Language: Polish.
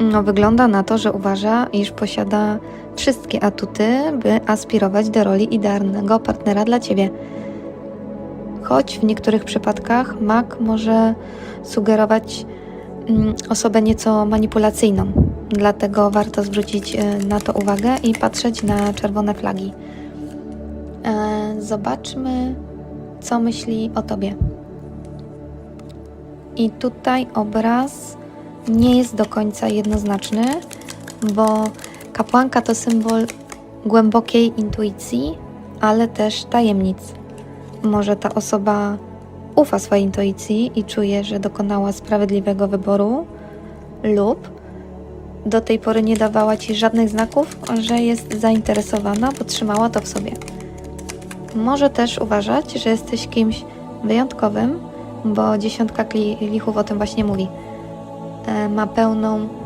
No, wygląda na to, że uważa, iż posiada wszystkie atuty, by aspirować do roli idealnego partnera dla ciebie. Choć w niektórych przypadkach mak może sugerować mm, osobę nieco manipulacyjną. Dlatego warto zwrócić e, na to uwagę i patrzeć na czerwone flagi. E, Zobaczmy, co myśli o tobie. I tutaj obraz nie jest do końca jednoznaczny, bo kapłanka to symbol głębokiej intuicji, ale też tajemnic. Może ta osoba ufa swojej intuicji i czuje, że dokonała sprawiedliwego wyboru, lub do tej pory nie dawała ci żadnych znaków, że jest zainteresowana, bo trzymała to w sobie. Może też uważać, że jesteś kimś wyjątkowym, bo dziesiątka kli- lichów o tym właśnie mówi. E, Ma pełną